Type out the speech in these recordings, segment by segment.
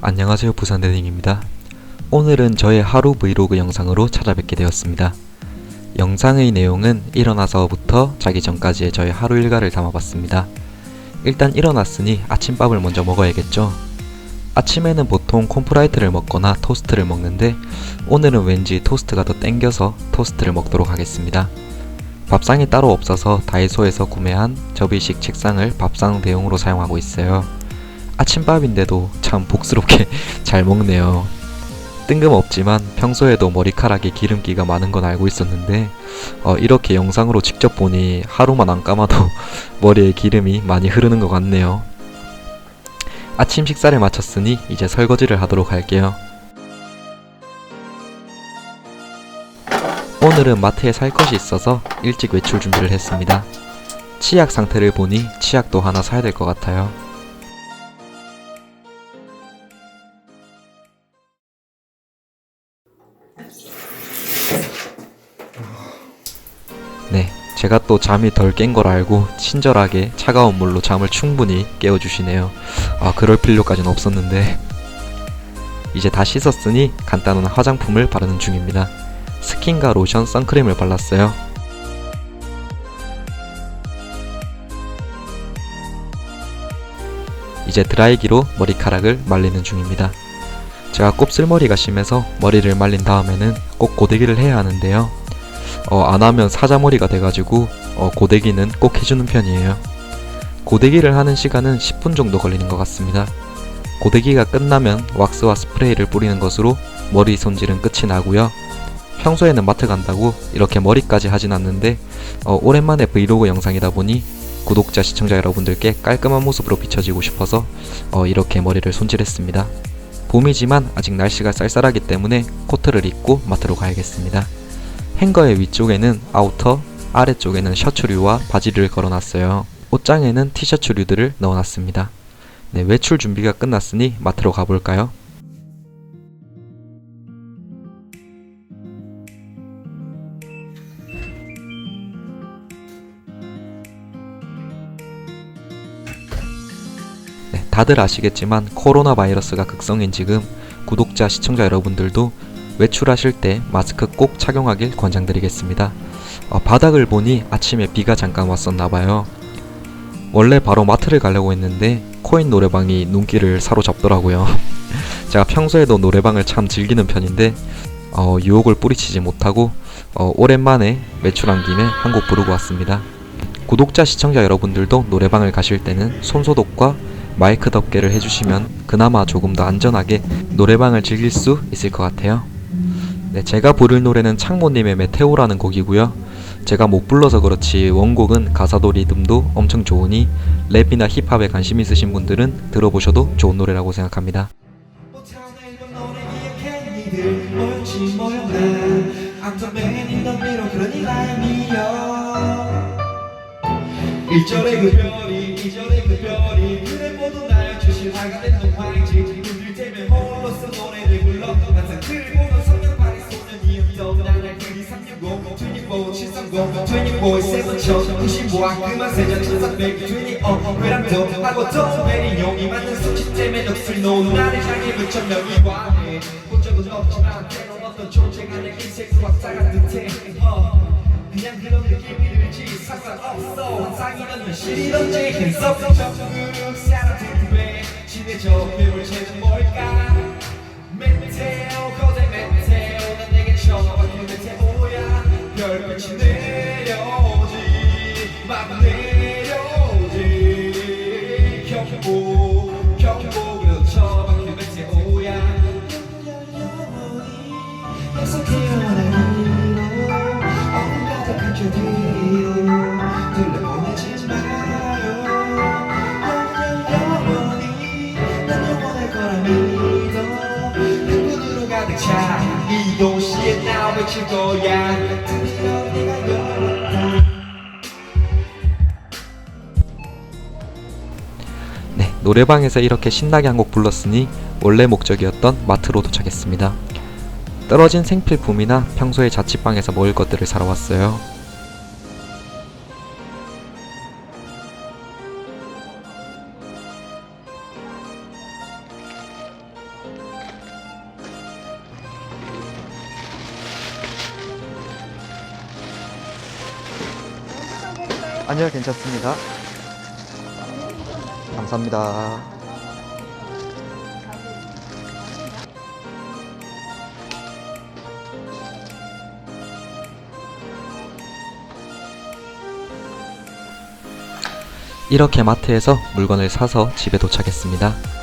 안녕하세요 부산대닝입니다. 오늘은 저의 하루 브이로그 영상으로 찾아뵙게 되었습니다. 영상의 내용은 일어나서부터 자기 전까지의 저의 하루 일과를 담아봤습니다. 일단 일어났으니 아침밥을 먼저 먹어야겠죠. 아침에는 보통 콤프라이트를 먹거나 토스트를 먹는데 오늘은 왠지 토스트가 더 땡겨서 토스트를 먹도록 하겠습니다. 밥상이 따로 없어서 다이소에서 구매한 접이식 책상을 밥상 대용으로 사용하고 있어요. 아침밥인데도 참 복스럽게 잘 먹네요. 뜬금없지만 평소에도 머리카락에 기름기가 많은 건 알고 있었는데 어, 이렇게 영상으로 직접 보니 하루만 안 감아도 머리에 기름이 많이 흐르는 것 같네요. 아침 식사를 마쳤으니 이제 설거지를 하도록 할게요. 오늘은 마트에 살 것이 있어서 일찍 외출 준비를 했습니다. 치약 상태를 보니 치약도 하나 사야 될 것 같아요. 제가 또 잠이 덜 깬 걸 알고 친절하게 차가운 물로 잠을 충분히 깨워주시네요. 아, 그럴 필요까지는 없었는데. 이제 다 씻었으니 간단한 화장품을 바르는 중입니다. 스킨과 로션, 선크림을 발랐어요. 이제 드라이기로 머리카락을 말리는 중입니다. 제가 곱슬머리가 심해서 머리를 말린 다음에는 꼭 고데기를 해야 하는데요. 어, 안 하면 사자머리가 돼가지고 어, 고데기는 꼭 해주는 편이에요. 고데기를 하는 시간은 10분 정도 걸리는 것 같습니다. 고데기가 끝나면 왁스와 스프레이를 뿌리는 것으로 머리 손질은 끝이 나고요. 평소에는 마트 간다고 이렇게 머리까지 하진 않는데 어, 오랜만에 브이로그 영상이다 보니 구독자 시청자 여러분들께 깔끔한 모습으로 비춰지고 싶어서 어, 이렇게 머리를 손질했습니다. 봄이지만 아직 날씨가 쌀쌀하기 때문에 코트를 입고 마트로 가야겠습니다. 행거의 위쪽에는 아우터, 아래쪽에는 셔츠류와 바지를 걸어놨어요. 옷장에는 티셔츠류들을 넣어놨습니다. 네, 외출 준비가 끝났으니 마트로 가볼까요? 네, 다들 아시겠지만 코로나 바이러스가 극성인 지금 구독자, 시청자 여러분들도 외출하실 때 마스크 꼭 착용하길 권장드리겠습니다. 어, 바닥을 보니 아침에 비가 잠깐 왔었나봐요. 원래 바로 마트를 가려고 했는데 코인 노래방이 눈길을 사로잡더라고요. 제가 평소에도 노래방을 참 즐기는 편인데 어, 유혹을 뿌리치지 못하고 어, 오랜만에 외출한 김에 한 곡 부르고 왔습니다. 구독자 시청자 여러분들도 노래방을 가실 때는 손소독과 마이크 덮개를 해주시면 그나마 조금 더 안전하게 노래방을 즐길 수 있을 것 같아요. 네, 제가 부를 노래는 창모님의 메테오라는 곡이고요. 제가 못 불러서 그렇지 원곡은 가사도 리듬도 엄청 좋으니 랩이나 힙합에 관심 있으신 분들은 들어보셔도 좋은 노래라고 생각합니다. 일절의 그별 그만 세전 천사백 튜니 어 그랑도 하고 또 베리 용이 맞는 수치 때문에 넋을 놓은 나를 향해 몇천 명이 와해 본 적은 없지만 때론 어떤 존재가 내 인생을 확장한 듯해 어, 그냥 그런 느낌이 들지 상관 없어 환상이든 현실이든지 행석 적극 사람들의 친해져 배울 채는 뭘까 메테오 거대 메테오 난 내게 처박힌 메테오야 별빛이 내 네, 노래방에서 이렇게 신나게 한 곡 불렀으니 원래 목적이었던 마트로 도착했습니다. 떨어진 생필품이나 평소에 자취방에서 먹을 것들을 사러 왔어요. 아니요, 괜찮습니다. 감사합니다. 이렇게 마트에서 물건을 사서 집에 도착했습니다.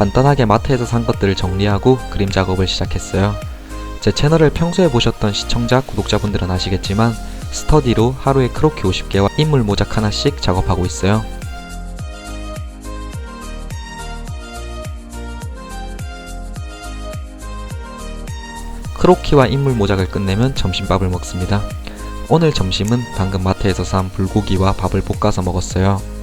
간단하게 마트에서 산 것들을 정리하고 그림 작업을 시작했어요. 제 채널을 평소에 보셨던 시청자, 구독자분들은 아시겠지만 스터디로 하루에 크로키 50개와 인물 모작 하나씩 작업하고 있어요. 크로키와 인물 모작을 끝내면 점심밥을 먹습니다. 오늘 점심은 방금 마트에서 산 불고기와 밥을 볶아서 먹었어요.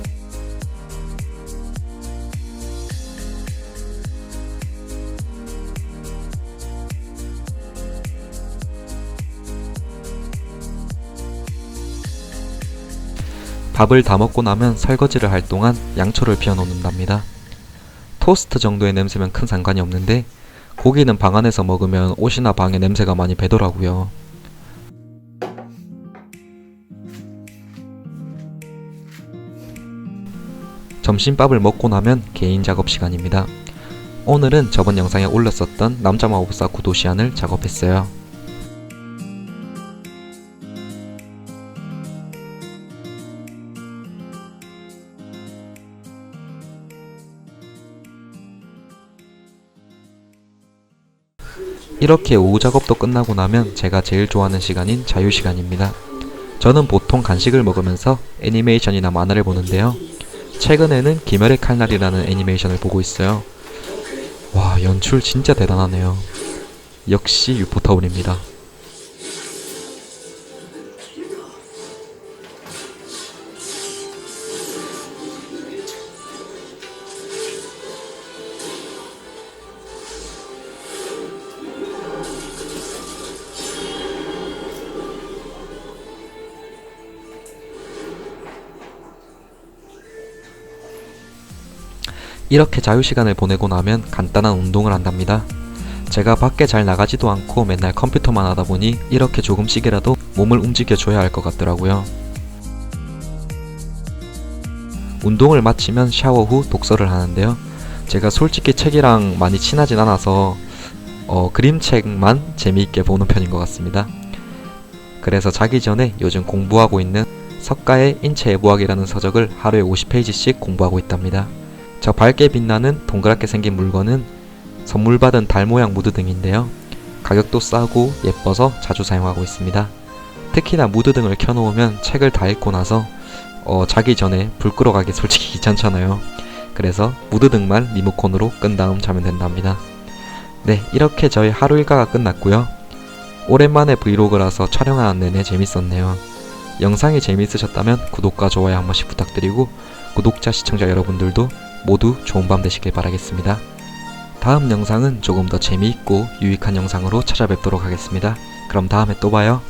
밥을 다 먹고 나면 설거지를 할 동안 양초를 피워 놓는답니다. 토스트 정도의 냄새면 큰 상관이 없는데 고기는 방 안에서 먹으면 옷이나 방에 냄새가 많이 배더라고요. 점심밥을 먹고 나면 개인 작업 시간입니다. 오늘은 저번 영상에 올렸었던 남자 마법사 구도시안을 작업했어요. 이렇게 오후 작업도 끝나고 나면 제가 제일 좋아하는 시간인 자유 시간입니다. 저는 보통 간식을 먹으면서 애니메이션이나 만화를 보는데요. 최근에는 기멸의 칼날이라는 애니메이션을 보고 있어요. 와, 연출 진짜 대단하네요. 역시 유포타운입니다. 이렇게 자유시간을 보내고 나면 간단한 운동을 한답니다. 제가 밖에 잘 나가지도 않고 맨날 컴퓨터만 하다 보니 이렇게 조금씩이라도 몸을 움직여줘야 할 것 같더라고요. 운동을 마치면 샤워 후 독서를 하는데요. 제가 솔직히 책이랑 많이 친하진 않아서 어, 그림책만 재미있게 보는 편인 것 같습니다. 그래서 자기 전에 요즘 공부하고 있는 석가의 인체애부학이라는 서적을 하루에 50페이지씩 공부하고 있답니다. 저 밝게 빛나는 동그랗게 생긴 물건은 선물 받은 달 모양 무드 등인데요. 가격도 싸고 예뻐서 자주 사용하고 있습니다. 특히나 무드 등을 켜놓으면 책을 다 읽고 나서 어, 자기 전에 불 끄러가기 솔직히 귀찮잖아요. 그래서 무드 등만 리모컨으로 끈 다음 자면 된답니다. 네, 이렇게 저희 하루 일과가 끝났고요. 오랜만에 브이로그라서 촬영하는 내내 재밌었네요. 영상이 재미있으셨다면 구독과 좋아요 한 번씩 부탁드리고 구독자 시청자 여러분들도 모두 좋은 밤 되시길 바라겠습니다. 다음 영상은 조금 더 재미있고 유익한 영상으로 찾아뵙도록 하겠습니다. 그럼 다음에 또 봐요.